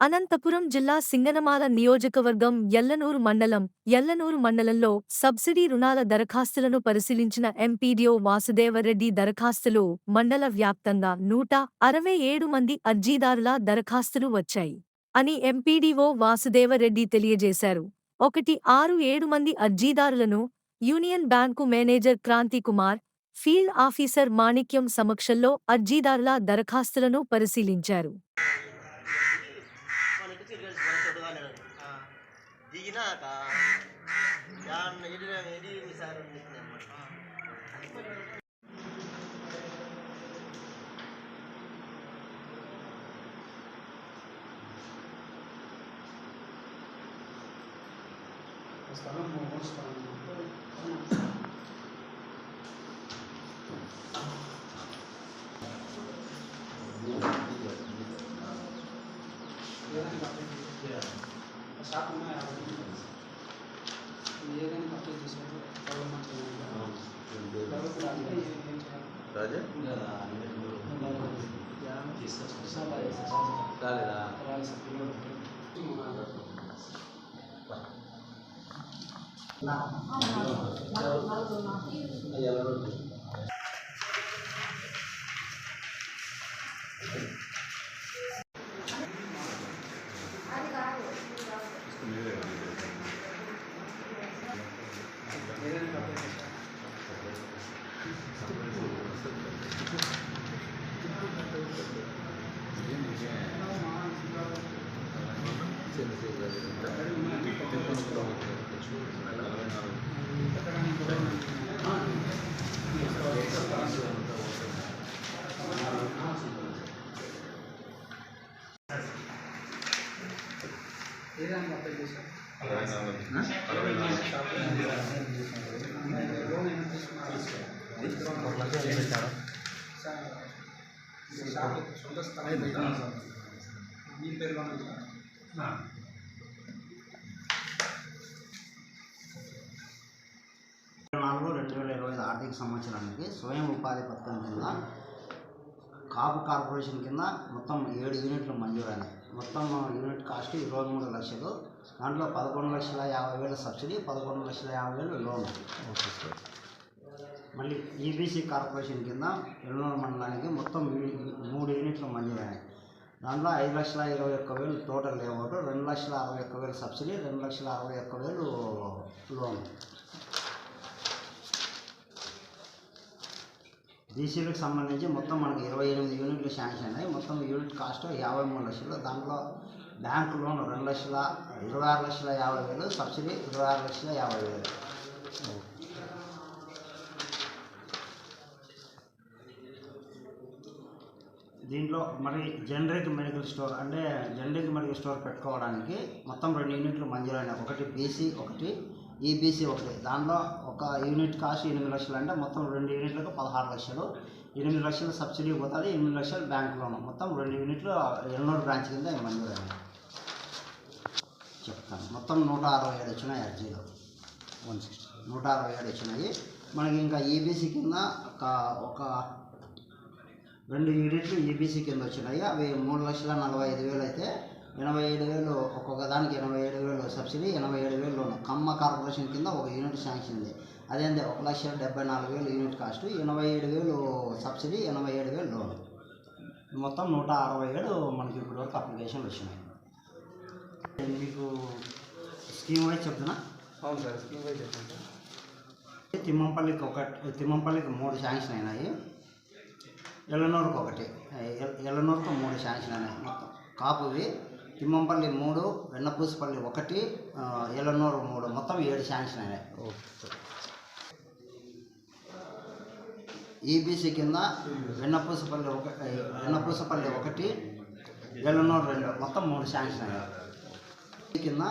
అనంతపురం జిల్లా సింగనమాల నియోజకవర్గం ఎల్లనూరు మండలం ఎల్లనూరు మండలంలో సబ్సిడీ రుణాల దరఖాస్తులను పరిశీలించిన ఎంపీడీఓ వాసుదేవరెడ్డి దరఖాస్తులు మండల వ్యాప్తంగా నూట అరవై ఏడు మంది అర్జీదారుల దరఖాస్తులు వచ్చాయి అని ఎంపీడీఓ వాసుదేవరెడ్డి తెలియజేశారు. ఒకటి ఆరు ఏడు మంది అర్జీదారులను union bank manager Kranti Kumar field officer Manikyam సమక్షంలో అర్జీదారుల దరఖాస్తులను పరిశీలించారు. దిగినాక యాన్న ఎడి ఎడి సార్ అనమాట స్థలం మూడు స్థలం ఏదైనా పర్చేజ్ షాప్ ఉన్నాయి ఏదైనా పర్చేజ్ చేసినప్పుడు డెవలప్మెంట్ చేయాలి డెవలప్మెంట్ అంటే ఏం ఏం చేయాలి రాజా చాలా చేస్తాం. రాలేదా సొంత స్థలం మీ పేరు నాలుగు రెండు వేల ఇరవై ఐదు ఆర్థిక సంవత్సరానికి స్వయం ఉపాధి పథకం కింద కాపు కార్పొరేషన్ కింద మొత్తం ఏడు యూనిట్లు మంజూరైనాయి. మొత్తం యూనిట్ కాస్ట్ ఇరవై మూడు లక్షలు. దాంట్లో పదకొండు లక్షల యాభై వేలు సబ్సిడీ పదకొండు లక్షల యాభై వేలు లోన్. మళ్ళీ ఈబీసీ కార్పొరేషన్ కింద ఎల్లూరు మండలానికి మొత్తం మూడు యూనిట్లు మంజూరైనాయి. దాంట్లో ఐదు లక్షల ఇరవై ఒక్క వేలు టోటల్ లేఅవుట్ రెండు లక్షల అరవై ఒక్క వేలు సబ్సిడీ రెండు లక్షల అరవై ఒక్క వేలు లోన్. బీసీలకు సంబంధించి మొత్తం మనకి ఇరవై ఎనిమిది యూనిట్లు శాంక్షన్ అయ్యాయి మొత్తం యూనిట్ కాస్ట్ యాభై మూడు లక్షలు. దాంట్లో బ్యాంక్ లోన్ రెండు లక్షల ఇరవై ఆరు లక్షల యాభై వేలు సబ్సిడీ ఇరవై ఆరు లక్షల యాభై వేలు. దీంట్లో మరి జనరిక్ మెడికల్ స్టోర్ అంటే జనరిక్ మెడికల్ స్టోర్ పెట్టుకోవడానికి మొత్తం రెండు యూనిట్లు మంజూరైన ఒకటి బీసీ ఒకటి ఈబీసీ ఒకటి. దాంట్లో ఒక యూనిట్ కాస్ట్ ఎనిమిది లక్షలు అంటే మొత్తం రెండు యూనిట్లకు పదహారు లక్షలు. ఎనిమిది లక్షలు సబ్సిడీ పోతుంది ఎనిమిది లక్షలు బ్యాంక్ లోన్. మొత్తం రెండు యూనిట్లు ఎల్నూరు బ్రాంచ్ కింద మంజూరైనాయి చెప్తాను. మొత్తం నూట అరవై ఏడు వచ్చినాయి అర్జీలు వన్ సిక్స్టీ నూట అరవై ఏడు వచ్చినాయి. మనకి ఇంకా ఈబీసీ కింద ఒక ఒక రెండు యూనిట్లు ఈబీసీ కింద వచ్చినాయి. అవి మూడు లక్షల నలభై ఐదు వేలు అయితే ఎనభై ఏడు వేలు ఒక్కొక్క దానికి ఎనభై సబ్సిడీ ఎనభై ఏడు వేలు లోను. కమ్మ కార్పొరేషన్ కింద ఒక యూనిట్ శాంక్షన్ ఉంది. అదేంటి ఒక లక్ష డెబ్బై నాలుగు వేలు యూనిట్ కాస్ట్ ఎనభై ఏడు వేలు సబ్సిడీ ఎనభై ఏడు వేలు లోను. మొత్తం నూట అరవై ఏడు మనకి ఇప్పటి వరకు అప్లికేషన్లు వచ్చినాయి. మీకు స్కీమ్ వైజ్ చెప్తున్నా. అవును సార్ స్కీమ్ వైజ్ చెప్పండి సార్. తిమ్మంపల్లికి ఒక తిమ్మంపల్లికి మూడు శాంక్షన్ అయినాయి. ఎల్లనూరుకు ఒకటి. ఎల్- ఎల్లనూరుకు మూడు శాంక్షన్ అయినాయి మొత్తం. కాపువి తిమ్మంపల్లి మూడు వెన్నపూసపల్లి ఒకటి ఆ, ఎల్లనూరు మూడు. మొత్తం ఏడు శాంక్షన్ అయినాయి. ఈబీసీ కింద వెన్నపూసపల్లి ఒక వెన్నపూసపల్లి ఒకటి ఎల్లనూరు రెండు. మొత్తం మూడు శాంక్షన్ అయ్యాయి కింద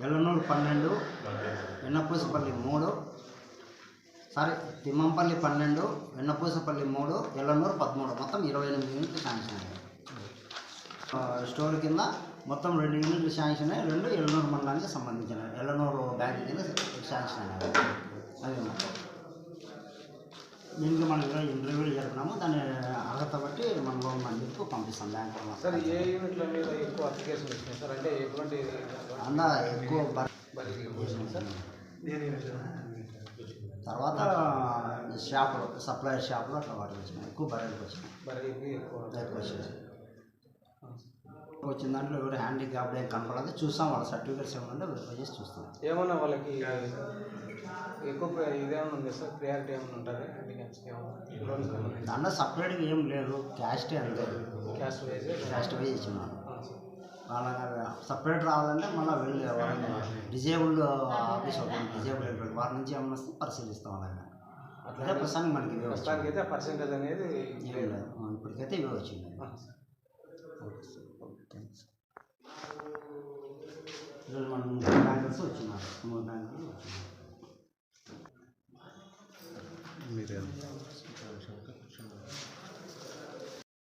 ఎల్లనూరు పన్నెండు వెన్నపూసపల్లి మూడు సారీ తిమ్మంపల్లి పన్నెండు వెన్నపూసపల్లి మూడు ఎల్లనూరు పదమూడు. మొత్తం ఇరవై ఎనిమిది యూనిట్లు శాంక్షన్ అయ్యాయి స్టోర్ కింద మొత్తం రెండు యూనిట్లు శాంక్షన్ అయ్యాయి రెండు ఎల్లనూరు మండలానికి సంబంధించిన ఎల్లనూరు బ్యాంక్ కింద శాంక్షన్ అయ్యాయి మొత్తం. దీనికి మనం ఈరోజు ఇంటర్వ్యూలు జరిపినాము దాన్ని అర్హత బట్టి మనం లోన్ మందికి పంపిస్తాం బ్యాంక్ సార్ ఏ యూనిట్ల మీద ఎక్కువ అప్లికేషన్ వచ్చినాయి సార్? అంటే ఎటువంటి అందా ఎక్కువ బర్- సార్ తర్వాత షాపులు సప్లయర్ షాపులు అట్లా వాటికి వచ్చినాయి. ఎక్కువ బర్రెలకు వచ్చినాయి. ఎక్కువ. ఎక్కువ వచ్చినాయి. వచ్చిన దాంట్లో ఎవరు హ్యాండిక్యాప్డ్ ఏం కనపడదు. చూస్తాం వాళ్ళ సర్టిఫికేట్స్ ఏమన్నా వెరిఫై చేసి చూస్తాం. ఏమన్నా వాళ్ళకి ఎక్కువ ఇదేమన్నా ఉంది సార్? ప్రియారిటీ ఏమైనా ఉంటుంది? దాంట్లో సపరేట్గా ఏం లేదు. క్యాస్టే అంతే. క్యాష్ వైజ్ క్యాస్ట్ వైజ్ ఇచ్చినారు వాళ్ళకి సపరేట్ రావాలంటే మళ్ళీ వెళ్ళి వాళ్ళని డిజేబుల్డ్ ఆఫీస్ ఒకటి డిజేబుల్డ్ వారి నుంచి ఏమన్నా వస్తే పరిశీలిస్తాం అలాగే అట్లా ప్రస్తుతానికి మనకి ఇవే వచ్చింది. ప్రస్తుతానికైతే పర్సెంటేజ్ అనేది ఇప్పటికైతే ఇవే వచ్చింది. ఆ,